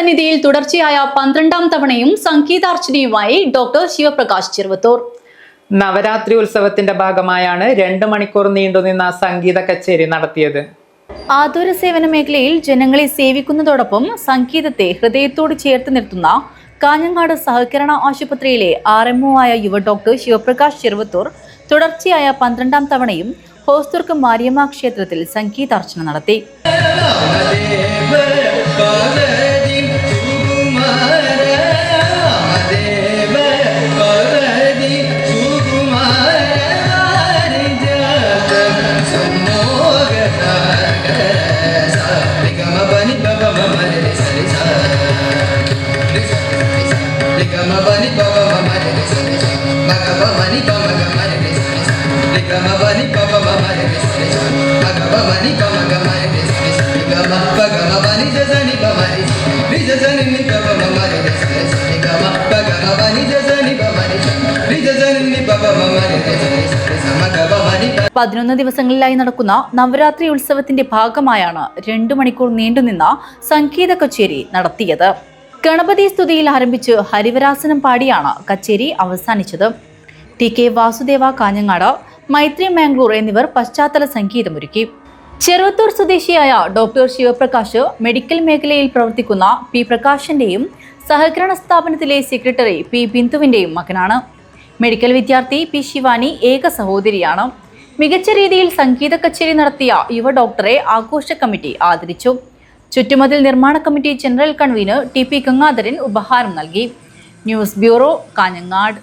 സന്നിധിയിൽ തുടർച്ചയായ പന്ത്രണ്ടാം തവണയും സംഗീതാർച്ചനയുമായി ഡോക്ടർ ശിവപ്രകാശ് ചെറുവത്തൂർ നവരാത്രി ഉത്സവത്തിന്റെ ഭാഗമായാണ് രണ്ട് മണിക്കൂർ നീണ്ടുനിന്ന സംഗീത കച്ചേരി നടത്തിയത് ആതുര സേവന മേഖലയിൽ ജനങ്ങളെ സേവിക്കുന്നതോടൊപ്പം സംഗീതത്തെ ഹൃദയത്തോട് ചേർത്ത് നിർത്തുന്ന കാഞ്ഞങ്ങാട് സഹകരണ ആശുപത്രിയിലെ ആർ എം ആയ യുവ ഡോക്ടർ ശിവപ്രകാശ് ചെറുവത്തൂർ തുടർച്ചയായ പന്ത്രണ്ടാം തവണയും ഹോസ്തുർക്ക് മാരിയമ്മ ക്ഷേത്രത്തിൽ സംഗീതാർച്ചന നടത്തി പതിനൊന്ന് ദിവസങ്ങളിലായി നടക്കുന്ന നവരാത്രി ഉത്സവത്തിന്റെ ഭാഗമായാണ് രണ്ടു മണിക്കൂർ നീണ്ടുനിന്ന സംഗീത കച്ചേരി നടത്തിയത്. ഗണപതി സ്തുതിയിൽ ആരംഭിച്ച് ഹരിവരാസനം പാടിയാണ് കച്ചേരി അവസാനിച്ചത്. ടി കെ വാസുദേവ കാഞ്ഞങ്ങാട് മൈത്രി മാംഗ്ലൂർ എന്നിവർ പശ്ചാത്തല സംഗീതമൊരുക്കി ചെറുവത്തൂർ സ്വദേശിയായ ഡോക്ടർ ശിവപ്രകാശ് മെഡിക്കൽ മേഖലയിൽ പ്രവർത്തിക്കുന്ന പി പ്രകാശിന്റെയും സഹകരണ സ്ഥാപനത്തിലെ സെക്രട്ടറി പി ബിന്ദുവിന്റെയും മകനാണ്. മെഡിക്കൽ വിദ്യാർത്ഥി പി ശിവാനി ഏക സഹോദരിയാണ്. മികച്ച രീതിയിൽ സംഗീത കച്ചേരി നടത്തിയ യുവ ഡോക്ടറെ ആഘോഷ കമ്മിറ്റി ആദരിച്ചു. ചുറ്റുമതിൽ നിർമ്മാണ committee general convener T P Gangadharan ഉപഹാരം നൽകി. News bureau Kanhangad.